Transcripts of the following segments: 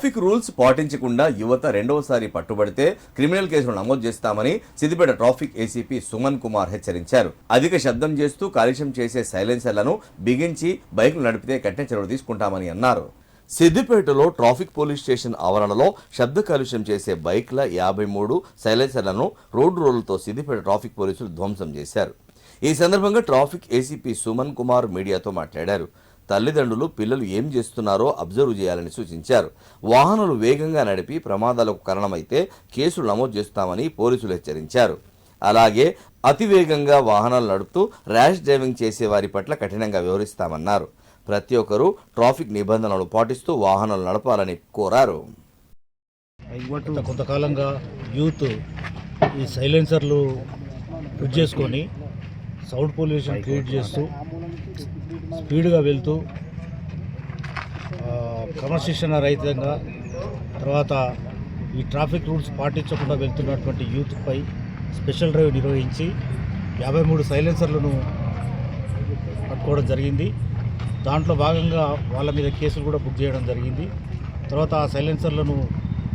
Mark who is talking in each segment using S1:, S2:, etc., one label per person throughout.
S1: Traffic rules పాటించకుండా యువత రెండవసారి పట్టుబడితే క్రిమినల్ కేసులు నమోదు చేస్తామని సిద్దిపేట ట్రాఫిక్ ఏసీపీ సుమన్ కుమార్ హెచ్చరించారు. అధిక శబ్దం చేస్తూ కాలుష్యం చేసే సైలెన్సర్లను బిగించి బైకులు నడిపితే కఠిన చర్యలు తీసుకుంటామని అన్నారు. సిద్దిపేటలో ట్రాఫిక్ పోలీస్ స్టేషన్ ఆవరణలో శబ్ద కాలుష్యం చేసే బైక్ల యాభై మూడు సైలెన్సర్లను రోడ్డు రోడ్లతో సిద్దిపేట ట్రాఫిక్ పోలీసులు ధ్వంసం చేశారు. ఈ సందర్భంగా ట్రాఫిక్ ఏసీపీ సుమన్ కుమార్ మీడియాతో మాట్లాడారు. తల్లిదండ్రులు పిల్లలు ఏం చేస్తున్నారో అబ్జర్వ్ చేయాలని సూచించారు. వాహనాలు వేగంగా నడిపి ప్రమాదాలకు కారణమైతే కేసులు నమోదు చేస్తామని పోలీసులు హెచ్చరించారు. అలాగే అతివేగంగా వాహనాలు నడుపుతూ ర్యాష్ డ్రైవింగ్ చేసే వారి పట్ల కఠినంగా వివరిస్తామన్నారు ప్రతి ఒక్కరూ ట్రాఫిక్ నిబంధనలు పాటిస్తూ వాహనాలు నడపాలని కోరారు.
S2: కొంతకాలంగా యూత్ ఈ సైలెన్సర్లు ఫిట్ చేసుకొని సౌండ్ పొల్యూషన్ క్రియేట్ చేస్తూ స్పీడ్గా వెళ్తూ క్రమశిక్షణ రహితంగా తర్వాత ఈ ట్రాఫిక్ రూల్స్ పాటించకుండా వెళ్తున్నటువంటి యూత్పై స్పెషల్ డ్రైవ్ నిర్వహించి యాభై మూడు సైలెన్సర్లను పట్టుకోవడం జరిగింది. దాంట్లో భాగంగా వాళ్ళ మీద కేసులు కూడా బుక్ చేయడం జరిగింది. తర్వాత ఆ సైలెన్సర్లను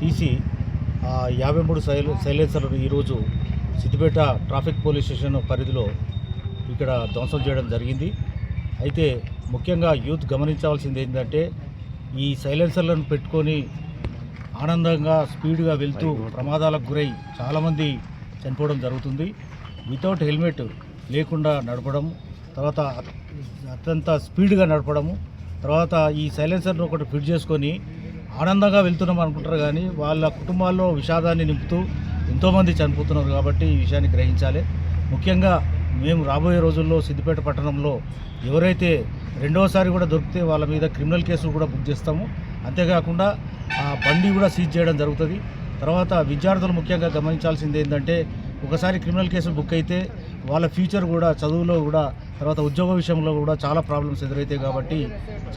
S2: తీసి యాభై మూడు సైల సైలెన్సర్లను ఈరోజు సిద్దిపేట ట్రాఫిక్ పోలీస్ స్టేషన్ పరిధిలో ఇక్కడ ధ్వంసం చేయడం జరిగింది. అయితే ముఖ్యంగా యూత్ గమనించవలసింది ఏంటంటే ఈ సైలెన్సర్లను పెట్టుకొని ఆనందంగా స్పీడ్గా వెళ్తూ ప్రమాదాలకు గురై చాలామంది చనిపోవడం జరుగుతుంది. వితౌట్ హెల్మెట్ లేకుండా నడపడం తర్వాత అత్యంత స్పీడ్గా నడపడము తర్వాత ఈ సైలెన్సర్ను ఒకటి ఫిట్ చేసుకొని ఆనందంగా వెళ్తున్నాం అనుకుంటారు కానీ వాళ్ళ కుటుంబాల్లో విషాదాన్ని నింపుతూ ఎంతోమంది చనిపోతున్నారు కాబట్టి ఈ విషయాన్ని గ్రహించాలి. ముఖ్యంగా మేము రాబోయే రోజుల్లో సిద్దిపేట పట్టణంలో ఎవరైతే రెండవసారి కూడా దొరికితే వాళ్ళ మీద క్రిమినల్ కేసులు కూడా బుక్ చేస్తాము. అంతేకాకుండా ఆ బండి కూడా సీజ్ చేయడం జరుగుతుంది. తర్వాత విద్యార్థులు ముఖ్యంగా గమనించాల్సింది ఏంటంటే ఒకసారి క్రిమినల్ కేసులు బుక్ అయితే వాళ్ళ ఫ్యూచర్ కూడా చదువులో కూడా తర్వాత ఉద్యోగ విషయంలో కూడా చాలా ప్రాబ్లమ్స్ ఎదురవుతాయి కాబట్టి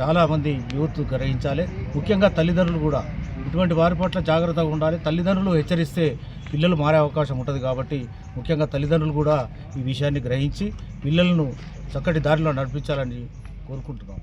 S2: చాలామంది యూత్ గ్రహించాలి. ముఖ్యంగా తల్లిదండ్రులు కూడా ఇటువంటి వారి పట్ల జాగ్రత్తగా ఉండాలి. తల్లిదండ్రులు హెచ్చరిస్తే పిల్లలు మారే అవకాశం ఉంటుంది కాబట్టి ముఖ్యంగా తల్లిదండ్రులు కూడా ఈ విషయాన్ని గ్రహించి పిల్లలను చక్కటి దారిలో నడిపించాలని కోరుకుంటున్నాం.